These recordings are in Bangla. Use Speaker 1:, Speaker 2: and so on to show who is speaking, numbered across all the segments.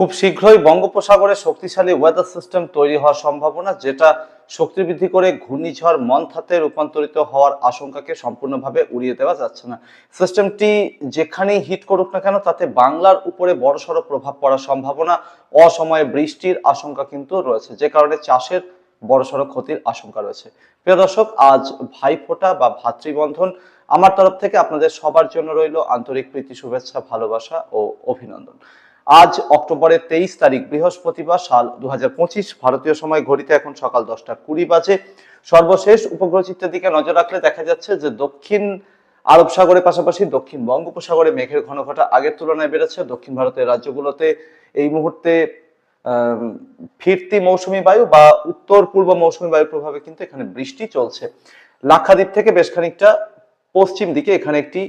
Speaker 1: খুব শীঘ্রই বঙ্গোপসাগরে শক্তিশালী ওয়েদার সিস্টেম তৈরি হওয়ার সম্ভাবনা, যেটা শক্তি বৃদ্ধি করে ঘূর্ণিঝড় মন্থাতে রূপান্তরিত হওয়ার আশঙ্কাকে সম্পূর্ণভাবে উড়িয়ে দেওয়া যাচ্ছে না। সিস্টেমটি যেখানেই হিট করুক না কেন, তাতে বাংলার উপরে বড়সড় প্রভাব পড়ার সম্ভাবনা, অসময়ে বৃষ্টির আশঙ্কা কিন্তু রয়েছে, যে কারণে চাষের বড়সড় ক্ষতির আশঙ্কা রয়েছে। প্রিয় দর্শক, আজ ভাইফোঁটা বা ভাতৃবন্ধন আমার তরফ থেকে আপনাদের সবার জন্য রইল আন্তরিক প্রীতি, শুভেচ্ছা, ভালোবাসা ও অভিনন্দন। আজ অক্টোবরের তেইশ তারিখ, বৃহস্পতিবার সাল দু হাজার পঁচিশ, ভারতীয় সময় ঘড়িতে এখন সকাল দশটা কুড়ি বাজে। সর্বশেষ উপগ্রহ চিত্রের দিকে নজর রাখলে দেখা যাচ্ছে যে দক্ষিণ আরব সাগরের পাশাপাশি দক্ষিণ বঙ্গোপসাগরে মেঘের ঘনঘটা আগের তুলনায় বেড়েছে। দক্ষিণ ভারতের রাজ্যগুলোতে এই মুহূর্তে ফিরতি মৌসুমি বায়ু বা উত্তর পূর্ব মৌসুমি বায়ুর প্রভাবে কিন্তু এখানে বৃষ্টি চলছে। লাক্ষাদ্বীপ থেকে বেশ খানিকটা পশ্চিম দিকে এখানে একটি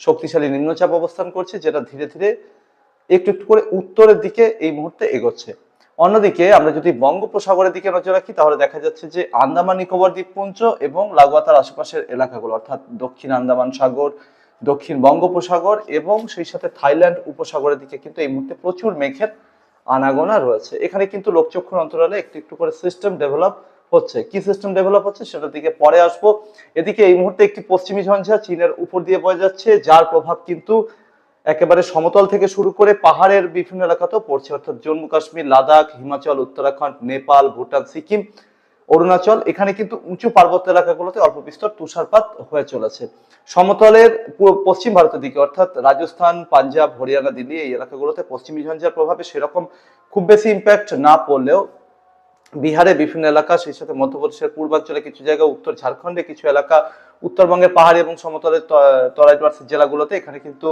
Speaker 1: শক্তিশালী নিম্নচাপ অবস্থান করছে, যেটা ধীরে ধীরে একটু একটু করে উত্তরের দিকে এই মুহূর্তে এগোচ্ছে। অন্যদিকে আমরা যদি বঙ্গোপসাগরের দিকে নজর রাখি, তাহলে দেখা যাচ্ছে যে আন্দামান, নিকোবর দ্বীপপুঞ্জ এবং লাগোয়া তার আশেপাশের এলাকাগুলো, অর্থাৎ দক্ষিণ আন্দামান সাগর, দক্ষিণ বঙ্গোপসাগর এবং সেই সাথে থাইল্যান্ড উপসাগরের দিকে কিন্তু এই মুহূর্তে প্রচুর মেঘের আনাগোনা রয়েছে। এখানে কিন্তু লোকচক্ষুর অন্তরালে একটু একটু করে সিস্টেম ডেভেলপ হচ্ছে। কি সিস্টেম ডেভেলপ হচ্ছে সেটার দিকে পরে আসব। এদিকে এই মুহূর্তে একটি পশ্চিমী ঝঞ্ঝা চীনের উপর দিয়ে বয়ে যাচ্ছে, যার প্রভাব কিন্তু একেবারে সমতল থেকে শুরু করে পাহাড়ের বিভিন্ন এলাকাতেও পড়ছে, অর্থাৎ জম্মু কাশ্মীর, লাদাখ, হিমাচল, উত্তরাখণ্ড, নেপাল, ভুটান, সিকিম, অরুণাচল, এখানে কিন্তু উঁচু পার্বত্য এলাকাগুলোতে অল্প বিস্তর তুষারপাত হয়ে চলেছে। সমতলের পশ্চিম ভারতের দিকে, অর্থাৎ রাজস্থান, পাঞ্জাব, হরিয়ানা, দিল্লি এই এলাকাগুলোতে পশ্চিমী ঝঞ্ঝার প্রভাবে সেরকম খুব বেশি ইম্প্যাক্ট না পড়লেও বিহারে বিভিন্ন এলাকা, সেই সাথে মধ্যপ্রদেশের পূর্বাঞ্চলে কিছু জায়গা, উত্তর ঝাড়খণ্ডে কিছু এলাকা, উত্তরবঙ্গের পাহাড়ি এবং সমতলের ত- তরাই জেলাগুলোতে এখানে কিন্তু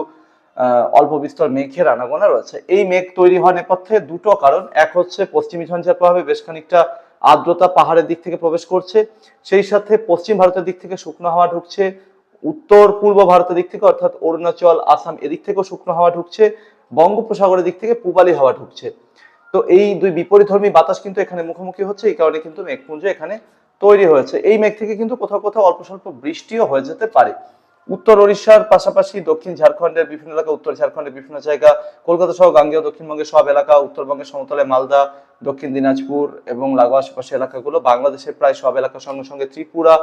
Speaker 1: অল্প বিস্তর মেঘের আনাগোনা রয়েছে। এই মেঘ তৈরি হওয়ার নেপথ্যে দুটো কারণ। এক হচ্ছে পশ্চিমী ঝঞ্ঝার প্রভাবে বেশ খানিকটা আর্দ্রতা পাহাড়ের দিক থেকে প্রবেশ করছে। সেই সাথে পশ্চিম ভারতের দিক থেকে শুকনো হাওয়া ঢুকছে। উত্তর পূর্ব ভারতের দিক থেকে, অর্থাৎ অরুণাচল, আসাম এদিক থেকেও শুকনো হাওয়া ঢুকছে। বঙ্গোপসাগরের দিক থেকে পূবালি হাওয়া ঢুকছে। তো এই দুই বিপরীতধর্মী বাতাস কিন্তু এখানে মুখোমুখি হচ্ছে। এই কারণে কিন্তু মেঘপুঞ্জ এখানে তৈরি হয়েছে। এই মেঘ থেকে কিন্তু কোথাও কোথাও অল্প স্বল্প বৃষ্টিও হয়ে যেতে পারে। উত্তর ওড়িশার পাশাপাশি দক্ষিণ ঝাড়খণ্ডের বিভিন্ন এলাকা, উত্তর ঝাড়খণ্ডের বিভিন্ন জায়গা, কলকাতা সহ গাঙ্গেয়, দক্ষিণবঙ্গের সব এলাকা, উত্তরবঙ্গের সমতলে মালদা, দক্ষিণ দিনাজপুর এবং লাগোয়া আশেপাশে এলাকাগুলো, বাংলাদেশের প্রায় সব এলাকার সঙ্গে সঙ্গে ত্রিপুরা,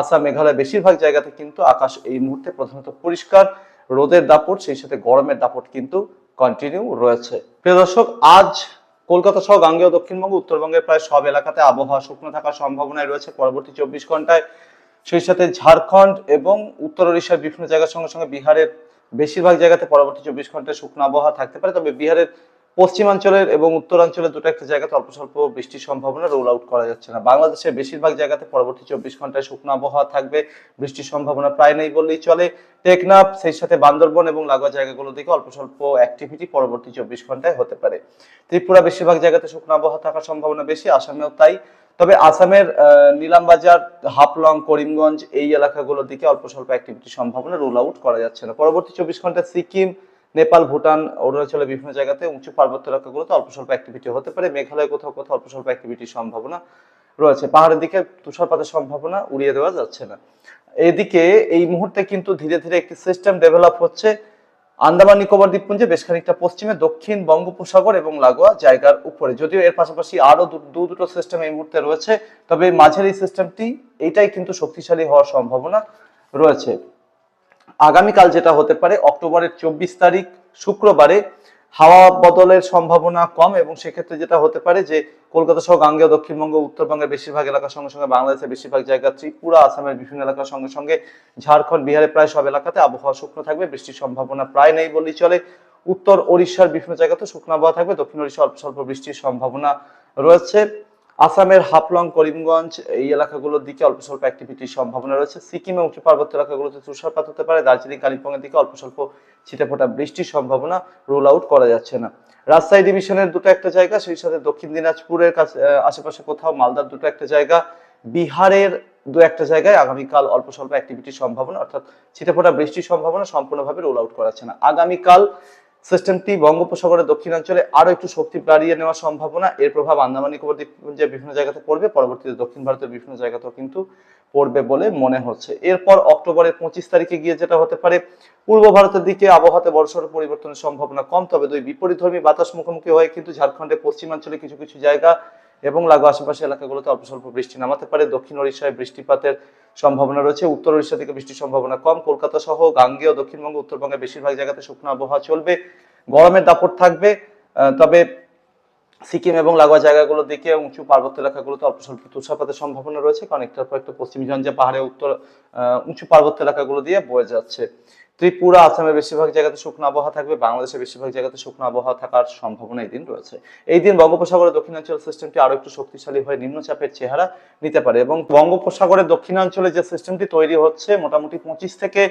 Speaker 1: আসাম, মেঘালয় বেশিরভাগ জায়গাতে কিন্তু আকাশ এই মুহূর্তে প্রধানত পরিষ্কার। রোদের দাপট, সেই সাথে গরমের দাপট কিন্তু কন্টিনিউ রয়েছে। প্রিয় দর্শক, আজ কলকাতা সহ গাঙ্গেয়, দক্ষিণবঙ্গ, উত্তরবঙ্গের প্রায় সব এলাকাতে আবহাওয়া শুকনো থাকার সম্ভাবনায় রয়েছে। পরবর্তী চব্বিশ ঘন্টায় সেই সাথে ঝাড়খণ্ড এবং উত্তর ওড়িশার বিভিন্ন জায়গার সঙ্গে সঙ্গে বিহারের বেশিরভাগ জায়গাতে পরবর্তী চব্বিশ ঘন্টায় শুকনো আবহাওয়া থাকতে পারে। তবে বিহারের পশ্চিমাঞ্চলের এবং উত্তরাঞ্চলের দুটো একটা জায়গাতে অল্প স্বল্প বৃষ্টির সম্ভাবনা রোল আউট করা যাচ্ছে না। বাংলাদেশের বেশিরভাগ জায়গাতে পরবর্তী চব্বিশ ঘন্টায় শুকনো আবহাওয়া থাকবে। বৃষ্টির সম্ভাবনা প্রায় নেই বললেই চলে। টেকনাফ, সেই সাথে বান্দরবন এবং লাগোয়া জায়গাগুলো দিকে অল্প স্বল্প অ্যাক্টিভিটি পরবর্তী চব্বিশ ঘন্টায় হতে পারে। ত্রিপুরা বেশিরভাগ জায়গাতে শুকনো আবহাওয়া থাকার সম্ভাবনা বেশি, আসামেও তাই। তবে আসামের নিলামবাজার, হাফলং, করিমগঞ্জ এই এলাকাগুলোর দিকে অল্প স্বল্প অ্যাক্টিভিটির সম্ভাবনা রুল আউট করা যাচ্ছে না। পরবর্তী চব্বিশ ঘণ্টা সিকিম, নেপাল, ভুটান, অরুণাচলের বিভিন্ন জায়গাতে উঁচু পার্বত্য এলাকাগুলোতে অল্প স্বল্প অ্যাক্টিভিটি হতে পারে। মেঘালয় কোথাও কোথাও অল্প স্বল্প অ্যাক্টিভিটির সম্ভাবনা রয়েছে। পাহাড়ের দিকে তুষারপাতের সম্ভাবনা উড়িয়ে দেওয়া যাচ্ছে না। এদিকে এই মুহূর্তে কিন্তু ধীরে ধীরে একটি সিস্টেম ডেভেলপ হচ্ছে। আন্দামান নিকোবর দ্বীপপুঞ্জে বেশ খানিকটা পশ্চিমে, দক্ষিণ বঙ্গোপসাগর এবং লাগোয়া জায়গার উপরে। যদিও এর পাশাপাশি আরও দু দুটো সিস্টেম এই মুহূর্তে রয়েছে, তবে মাঝের এই সিস্টেমটি এইটাই কিন্তু শক্তিশালী হওয়ার সম্ভাবনা রয়েছে। আগামীকাল যেটা হতে পারে, অক্টোবরের চব্বিশ তারিখ, শুক্রবারে হাওয়া বদলের সম্ভাবনা কম এবং সেক্ষেত্রে যেটা হতে পারে যে কলকাতা সহ গাঙ্গেয়, দক্ষিণবঙ্গ, উত্তরবঙ্গের বেশিরভাগ এলাকার সঙ্গে সঙ্গে, বাংলাদেশের বেশিরভাগ জায়গা ত্রিপুরা আসামের বিভিন্ন এলাকার সঙ্গে সঙ্গে, ঝাড়খণ্ড বিহারের প্রায় সব এলাকাতে আবহাওয়া শুকনো থাকবে, বৃষ্টির সম্ভাবনা প্রায় নেই বললেই চলে। উত্তর ওড়িশার বিভিন্ন জায়গাতে শুকনো আবহাওয়া থাকবে, দক্ষিণ ওড়িশা অল্প স্বল্প বৃষ্টির সম্ভাবনা রয়েছে। আসামের হাফলং, করিমগঞ্জ, এই এলাকাগুলোর দিকে অল্প স্বল্প অ্যাক্টিভিটির সম্ভাবনা রয়েছে। সিকিমে উঁচু পার্বত্য এলাকাগুলোতে তুষারপাত হতে পারে। দার্জিলিং কালিম্পং এর দিকে অল্প স্বল্প ছিটেফোঁটা বৃষ্টির সম্ভাবনা রোল আউট করা যাচ্ছে না। রাজশাহী ডিভিশনের দুটো একটা জায়গা, সেই সাথে দক্ষিণ দিনাজপুরের কাছে আশেপাশে কোথাও মালদার দুটো একটা জায়গা। বিহারের দু একটা জায়গায় আগামীকাল অল্প স্বল্প অ্যাক্টিভিটির সম্ভাবনা, অর্থাৎ ছিটেফোঁটা বৃষ্টির সম্ভাবনা সম্পূর্ণভাবে রোল আউট করা যাচ্ছে না। আগামীকাল সিস্টেমটি বঙ্গোপসাগরের দক্ষিণাঞ্চলে আরও একটু শক্তি বাড়িয়ে নেওয়ার সম্ভাবনা। এর প্রভাব আন্দামান নিকোবর দ্বীপপুঞ্জের বিভিন্ন জায়গাতে পড়বে, পরবর্তীতে দক্ষিণ ভারতের বিভিন্ন জায়গাতেও কিন্তু পড়বে বলে মনে হচ্ছে। এরপর অক্টোবরের পঁচিশ তারিখে গিয়ে যেটা হতে পারে, পূর্ব ভারতের দিকে আবহাওয়াতে বড়সড় পরিবর্তনের সম্ভাবনা কম, তবে দুই বিপরীত বিপরীতধর্মী বাতাস মুখোমুখি হয়ে কিন্তু ঝাড়খণ্ডের পশ্চিমাঞ্চলে কিছু কিছু জায়গা এবং লাগো আশেপাশে এলাকাগুলোতে অল্প স্বল্প বৃষ্টি নামাতে পারে। দক্ষিণ ওড়িশায় বৃষ্টিপাতের সম্ভাবনা রয়েছে। উত্তর ওড়িশা থেকে বৃষ্টির সম্ভাবনা কম। কলকাতা সহ গাঙ্গেয় দক্ষিণবঙ্গ উত্তরবঙ্গে বেশিরভাগ জায়গাতে শুকনো আবহাওয়া চলবে। গরমের দাপট থাকবে। তবে সিকিম এবং লাগোয়া জায়গাগুলোর দিকে উঁচু পার্বত্য এলাকাগুলোতে অল্প স্বল্প তুষারপাতের সম্ভাবনা রয়েছে, কারণ একটার পর একটা পশ্চিম ঝঞ্ঝা পাহাড়ে উত্তর উঁচু পার্বত্য এলাকাগুলো দিয়ে বয়ে যাচ্ছে। ত্রিপুরা, আসামের বেশিরভাগ জায়গাতে শুকনো আবহাওয়া থাকবে, বাংলাদেশের বেশিরভাগ জায়গাতে শুকনো আবহাওয়া থাকার সম্ভাবনা এই দিন রয়েছে। এই দিন বঙ্গোপসাগরের দক্ষিণাঞ্চল সিস্টেমটি আরও একটু শক্তিশালী হয়ে নিম্নচাপের চেহারা নিতে পারে এবং বঙ্গোপসাগরের দক্ষিণাঞ্চলে যে সিস্টেমটি তৈরি হচ্ছে, মোটামুটি পঁচিশ থেকে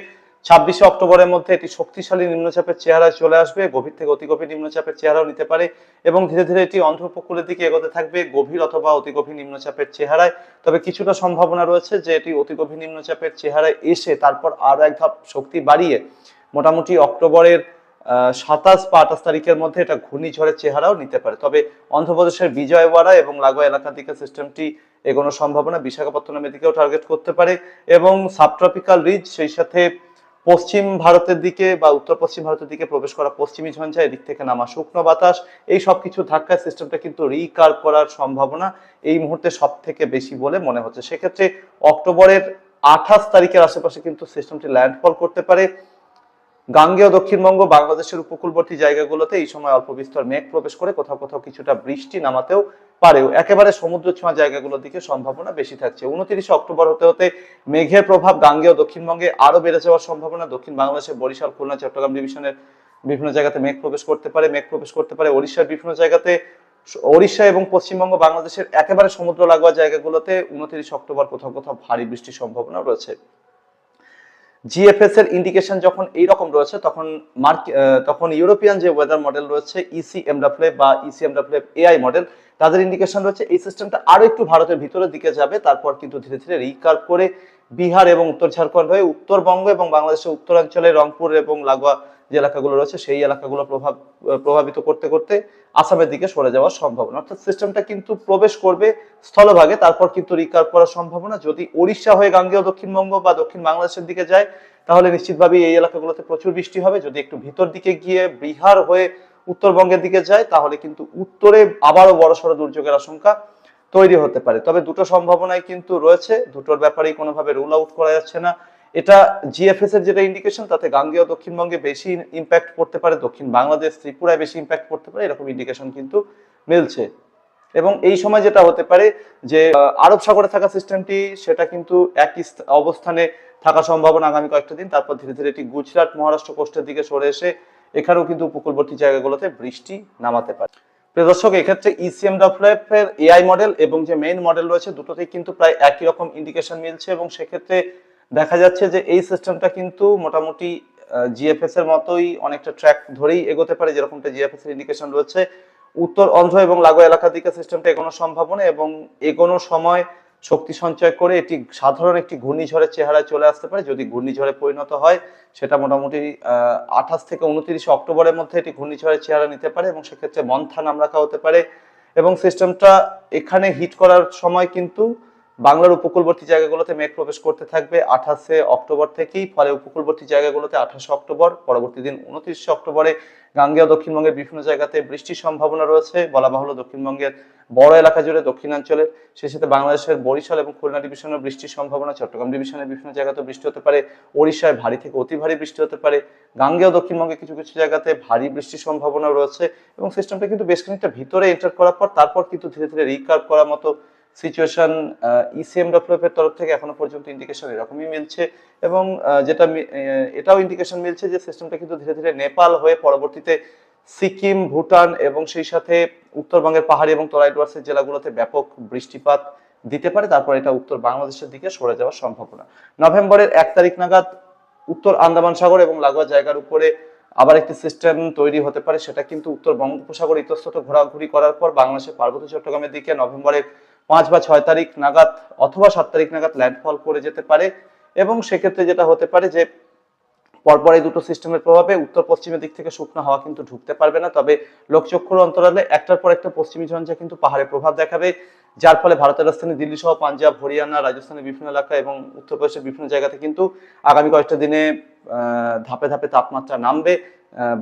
Speaker 1: ছাব্বিশে অক্টোবরের মধ্যে এটি শক্তিশালী নিম্নচাপের চেহারায় চলে আসবে। গভীর থেকে অতি গভীর নিম্নচাপের চেহারাও নিতে পারে এবং ধীরে ধীরে এটি অন্ধ্র উপকূলের দিকে এগোতে থাকবে গভীর অথবা অতি গভীর নিম্নচাপের চেহারায়। তবে কিছুটা সম্ভাবনা রয়েছে যে এটি অতি গভীর নিম্নচাপের চেহারায় এসে তারপর আরও এক ধাপ শক্তি বাড়িয়ে মোটামুটি অক্টোবরের সাতাশ বা আঠাশ তারিখের মধ্যে এটা ঘূর্ণিঝড়ের চেহারাও নিতে পারে। তবে অন্ধ্রপ্রদেশের বিজয়ওয়াড়া এবং লাগোয়া এলাকার দিকে সিস্টেমটি এগোনোর সম্ভাবনা বিশাখাপত্তনমের দিকেও টার্গেট করতে পারে এবং সাবট্রপিক্যাল রিজ সেই সাথে পশ্চিম ভারতের দিকে বা উত্তর পশ্চিম ভারতের দিকে প্রবেশ করা পশ্চিমী ঝঞ্ঝা, এদিক থেকে নামা শুকনো বাতাস, এই সব কিছু ধাক্কায় সিস্টেমটা কিন্তু রিকার করার সম্ভাবনা এই মুহূর্তে সব থেকে বেশি বলে মনে হচ্ছে। সেক্ষেত্রে অক্টোবরের আঠাশ তারিখের আশেপাশে কিন্তু সিস্টেমটি ল্যান্ডফল করতে পারে। গাঙ্গেয় দক্ষিণবঙ্গ, বাংলাদেশের উপকূলবর্তী জায়গাগুলোতে এই সময় অল্প বিস্তর মেঘ প্রবেশ করে কোথাও কোথাও কিছুটা বৃষ্টি নামাতেও পারেও। একেবারে সমুদ্র ছোঁয়া জায়গাগুলোর দিকে সম্ভাবনা বেশি থাকছে। উনত্রিশে অক্টোবর হতে হতে মেঘের প্রভাব গাঙ্গেয় দক্ষিণবঙ্গে আরও বেড়ে যাওয়ার সম্ভাবনা। দক্ষিণ বাংলাদেশের বরিশাল, খুলনা, চট্টগ্রাম ডিভিশনের বিভিন্ন জায়গাতে মেঘ প্রবেশ করতে পারে। মেঘ প্রবেশ করতে পারে ওড়িশার বিভিন্ন জায়গাতে। ওড়িশা এবং পশ্চিমবঙ্গ বাংলাদেশের একেবারে সমুদ্র লাগোয়া জায়গাগুলোতে উনত্রিশ অক্টোবর কোথাও কোথাও ভারী বৃষ্টির সম্ভাবনা রয়েছে। জিএফএস এর ইন্ডিকেশন যখন এইরকম রয়েছে, তখন মার্ক তখন ইউরোপিয়ান যে ওয়েদার মডেল রয়েছে E C M W F বা E E C M W F AI model তাদের ইন্ডিকেশন রয়েছে এই সিস্টেমটা আরও একটু ভারতের ভিতরের দিকে যাবে। তারপর কিন্তু ধীরে ধীরে রিকার করে বিহার এবং উত্তর ঝাড়খণ্ড হয়ে উত্তরবঙ্গ এবং বাংলাদেশের উত্তরাঞ্চলে রংপুর এবং লাগোয়া যে এলাকাগুলো রয়েছে, সেই এলাকাগুলো প্রভাব, প্রভাবিত করতে করতে আসামের দিকে সরে যাওয়ার সম্ভাবনা। অর্থাৎ সিস্টেমটা কিন্তু প্রবেশ করবে স্থলভাগে, তারপর কিন্তু রিকার্ভ করার সম্ভাবনা। যদি ওড়িশা হয়ে গাঙ্গেয় দক্ষিণবঙ্গ বা দক্ষিণ বাংলাদেশের দিকে যায়, তাহলে নিশ্চিতভাবে এই এলাকাগুলোতে প্রচুর বৃষ্টি হবে। যদি একটু ভিতর দিকে গিয়ে বিহার হয়ে উত্তরবঙ্গের দিকে যায়, তাহলে কিন্তু উত্তরে আবারও বড়সড় দুর্যোগের আশঙ্কা তৈরি হতে পারে। তবে দুটো সম্ভাবনাই কিন্তু রয়েছে। দুটোর ব্যাপারেই কোনোভাবে রুল আউট করা যাচ্ছে না। এটা জিএফএস এর যেটা ইন্ডিকেশন তাতে গাঙ্গেয় দক্ষিণবঙ্গে বেশি ইম্প্যাক্ট পড়তে পারে, দক্ষিণ বাংলাদেশ, ত্রিপুরায় বেশি ইম্প্যাক্ট পড়তে পারে, এরকম ইন্ডিকেশন কিন্তু মিলছে। এবং এই সময় যেটা হতে পারে যে আরব সাগরে থাকা সিস্টেমটি সেটা কিন্তু একই অবস্থানে থাকা সম্ভাবনা আগামী কয়েকটা দিন। তারপর ধীরে ধীরে এটি গুজরাট, মহারাষ্ট্র কোস্টের দিকে সরে এসে এখানেও কিন্তু উপকূলবর্তী জায়গাগুলোতে বৃষ্টি নামাতে পারে। প্রিয় দর্শক, এক্ষেত্রে ইসিএম ডফলেপ এর এআই মডেল এবং যে মেইন মডেল রয়েছে, দুটোতেই কিন্তু প্রায় একই রকম ইন্ডিকেশন মিলছে এবং সেক্ষেত্রে দেখা যাচ্ছে যে এই সিস্টেমটা কিন্তু মোটামুটি জিএফএস এর মতোই অনেকটা ট্র্যাক ধরেই এগোতে পারে, যেরকমটা জিএফএস এর ইন্ডিকেশন রয়েছে। উত্তর অন্ধ্র এবং লাগোয়া এলাকার দিকে সিস্টেমটা এগোনোর সম্ভাবনা এবং এগোনো সময় শক্তি সঞ্চয় করে এটি সাধারণ একটি ঘূর্ণিঝড়ের চেহারায় চলে আসতে পারে। যদি ঘূর্ণিঝড়ে পরিণত হয়, সেটা মোটামুটি আঠাশ থেকে উনত্রিশে অক্টোবরের মধ্যে এটি ঘূর্ণিঝড়ের চেহারা নিতে পারে এবং সেক্ষেত্রে মন্থা নাম রাখা হতে পারে এবং সিস্টেমটা এখানে হিট করার সময় কিন্তু বাংলার উপকূলবর্তী জায়গাগুলোতে মেঘ প্রবেশ করতে থাকবে আঠাশে অক্টোবর থেকেই, ফলে উপকূলবর্তী জায়গাগুলোতে আঠাশে অক্টোবর, পরবর্তী দিন উনত্রিশে অক্টোবরে গাঙ্গেয় দক্ষিণবঙ্গের বিভিন্ন জায়গাতে বৃষ্টির সম্ভাবনা রয়েছে। বলা বাহুল্য দক্ষিণবঙ্গের বড় এলাকা জুড়ে দক্ষিণাঞ্চলের, সেই সাথে বাংলাদেশের বরিশাল এবং খুলনা ডিভিশনের বৃষ্টির সম্ভাবনা, চট্টগ্রাম ডিভিশনের বিভিন্ন জায়গাতে বৃষ্টি হতে পারে। ওড়িশায় ভারী থেকে অতি ভারী বৃষ্টি হতে পারে। গাঙ্গেয় দক্ষিণবঙ্গে কিছু কিছু জায়গাতে ভারী বৃষ্টির সম্ভাবনা রয়েছে এবং সিস্টেমটা কিন্তু বেশ খানিকটা ভিতরে এন্টার করার পর, তারপর কিন্তু ধীরে ধীরে রিকার্ভ করার মতো সিচুয়েশন ইসিএম ডেভেলপের তরফ থেকে এখনও পর্যন্ত ইন্ডিকেশন এরকমই মিলছে এবং যেটা এটাও ইন্ডিকেশন মিলছে যে সিস্টেমটা কিন্তু ধীরে ধীরে নেপাল হয়ে পরবর্তীতে সিকিম, ভুটান এবং সেই সাথে উত্তরবঙ্গের পাহাড়ি এবং তরাই ডুয়ার্সের জেলাগুলোতে ব্যাপক বৃষ্টিপাত দিতে পারে। তারপর এটা উত্তর বাংলাদেশের দিকে সরে যাওয়ার সম্ভাবনা। নভেম্বরের এক তারিখ নাগাদ উত্তর আন্দামান সাগর এবং লাগোয়া জায়গার উপরে আবার একটি সিস্টেম তৈরি হতে পারে। সেটা কিন্তু উত্তর বঙ্গোপসাগর ইতস্তত ঘোরাঘুরি করার পর বাংলাদেশের পার্বত্য চট্টগ্রামের দিকে নভেম্বরের পাঁচ বা ছয় তারিখ নাগাদ অথবা সাত তারিখ নাগাদ ল্যান্ডফল করে যেতে পারে এবং সেক্ষেত্রে যেটা হতে পারে যে পরপর এই দুটো সিস্টেমের প্রভাবে উত্তর পশ্চিমের দিক থেকে শুকনো হাওয়া কিন্তু ঢুকতে পারবে না। তবে লোকচক্ষুর অন্তরালে একটার পর একটা পশ্চিমী ঝঞ্ঝা কিন্তু পাহাড়ে প্রভাব দেখাবে, যার ফলে ভারতের রাজধানী দিল্লি সহ পাঞ্জাব, হরিয়ানা, রাজস্থানের বিভিন্ন এলাকা এবং উত্তরপ্রদেশের বিভিন্ন জায়গাতে কিন্তু আগামী কয়েকটা দিনে ধাপে ধাপে তাপমাত্রা নামবে।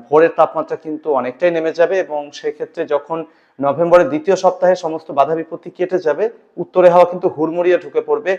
Speaker 1: ভোরের তাপমাত্রা কিন্তু অনেকটাই নেমে যাবে এবং সেক্ষেত্রে যখন নভেম্বরের দ্বিতীয় সপ্তাহে সমস্ত বাধা বিপত্তি কেটে যাবে। উত্তরে হাওয়া কিন্তু হুড়মুড়িয়ে ঢুকে পড়বে।